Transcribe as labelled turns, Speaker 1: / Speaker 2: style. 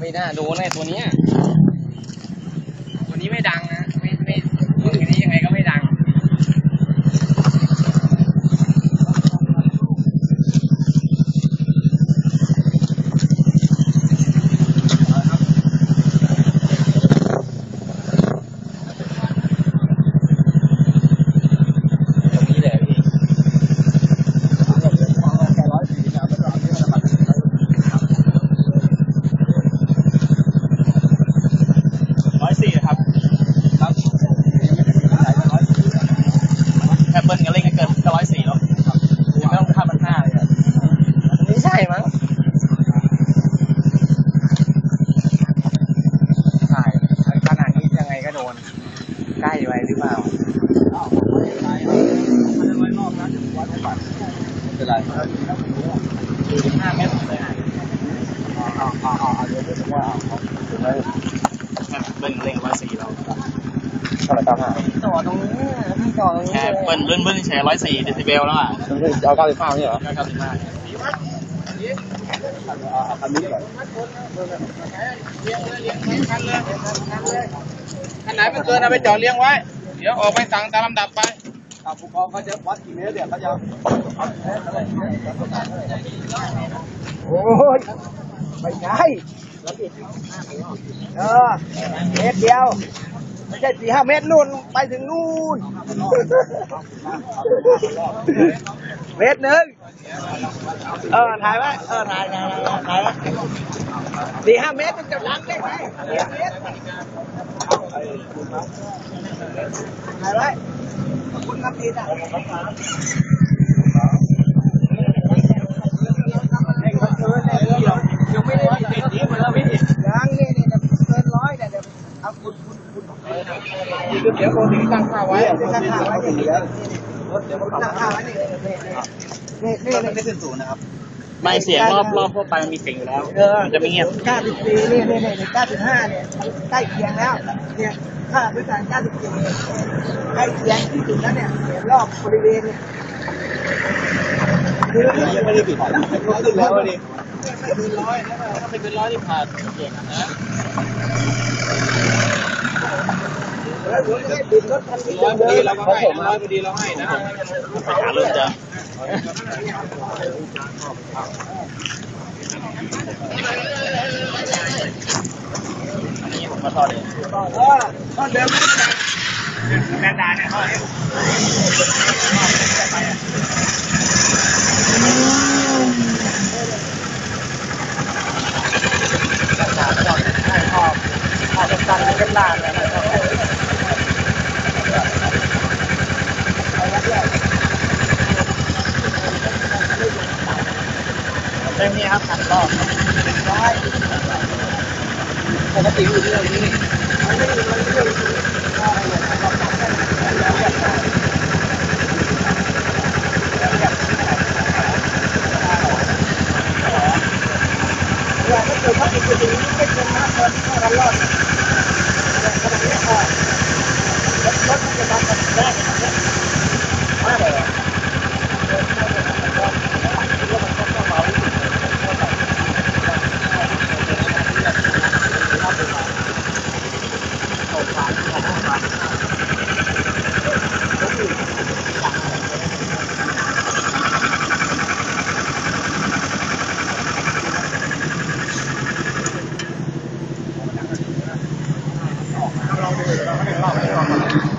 Speaker 1: ไม่น่าโดนไอ้ตัวเนี้ย ตัวนี้ไม่ดังนะไม่ไม่รุ่นนี้ยังไงก็ไม่ดัง ตรงนี้เลยพี่ ร้อยสี่ครับ ครับแค่เบิ้ลกันเล่นกันเกินก็ร้อยสี่แล้วไม่ต้องข้ามพันห้าเลยครับไม่ใช่มั้งใช่ขนาดนี้ยังไงก็โดน ใกล้ไว้หรือเปล่า
Speaker 2: เป็นไร
Speaker 1: สี่ห้าเมตรเลยอะ
Speaker 2: เอาเอาเอาเอาเดี๋ยวเดี๋ยวว่าเอาถึงแล้ว
Speaker 1: เบิ้ลกันเล่นร้อยสี่แล้ว
Speaker 2: เท่าไหร่เก้าห้า
Speaker 1: ต่อตรงนี้ต่อตรงนี้
Speaker 3: แค่เบิ้ลเบิ้ลเบิ้ลเฉยร้อยสี่เดซิเบลแล้วอะ
Speaker 2: เอาเก้าสิบห้าเนี่ยเหรอ
Speaker 3: เก้าสิบห้า
Speaker 2: อันนี้เหรอ
Speaker 3: อันไหนมันเกินเอาไปจอดเลี้ยงไว้ เดี๋ยวออกไปสั่งตามลำดับไป
Speaker 2: ครับผู้กองเขาจะวัดกี่เมตรเนี่ยเขาจะ
Speaker 4: โอ้ยไม่ใช่เออเมตรเดียวไม่ใช่สี่ห้าเมตรนู่นไปถึงนู่นเมตรหนึ่งเออถ่ายไว้เออถ่ายถ่ายถ่ายถ่ายไว้สี่ห้าเมตรมันจะรักได้ไหมสี่ห้างได้ติดนี้เหม เราไม่ติดยังนี่นี่เกินร้อยเนี่ยเดี๋ยวเอาคุณคุณคุณเดี๋ยวคนนี้ตั้งค่าไว้ตั้งค่าไว้เดี๋ยวเดี๋ยวตั้งค่าไว้นี่นี่นี่นี่
Speaker 2: ไม่ขึ้นศูนย์นะครับ
Speaker 3: ไม่เสียงรอบรอบทั่วไปมันมีเสียงอยู่แล้ว
Speaker 4: เออ
Speaker 3: มันจะไม่เงียบ
Speaker 4: เก้าสิบสี่นี่นี่นี่เก้าสิบห้าเนี่ยใกล้เคียงแล้วเนี่ยค่าพื้นฐานเก้าสิบสี่ใกล้เคียงที่สุดแล้วเนี่ยรอบบริเวณเนี่ยคือ
Speaker 2: ยังไม่ได้ปิดนะขึ้นแล้วดิ
Speaker 3: ไม่เกินร้อยนะถ้าไม่เกินร้อยที่ผ่านเสียงนะ
Speaker 4: แล้วผมจะได้บิน ร้
Speaker 3: อยพอดีเราก็ให้
Speaker 2: ผม
Speaker 3: ร้อยพอดีเราให้นะไปหาเริ่มจะอันนี้ผมมาทอดเอง
Speaker 4: เออก็เดิมไม่ได้
Speaker 3: แมนดาเนี่ยทอดเอง
Speaker 4: ขาดตันเป็นล้านเลยนะครับ
Speaker 3: เต็มนี้ ครับขันรอบ
Speaker 4: ปกติอยู่ที่เรานี่ว่าถ้าเกิดว่าอีกคนนึงไม่เป็นมากตอนที่เข้ากันรอดขนาดนี้รถมันจะดันกันไ Thank you.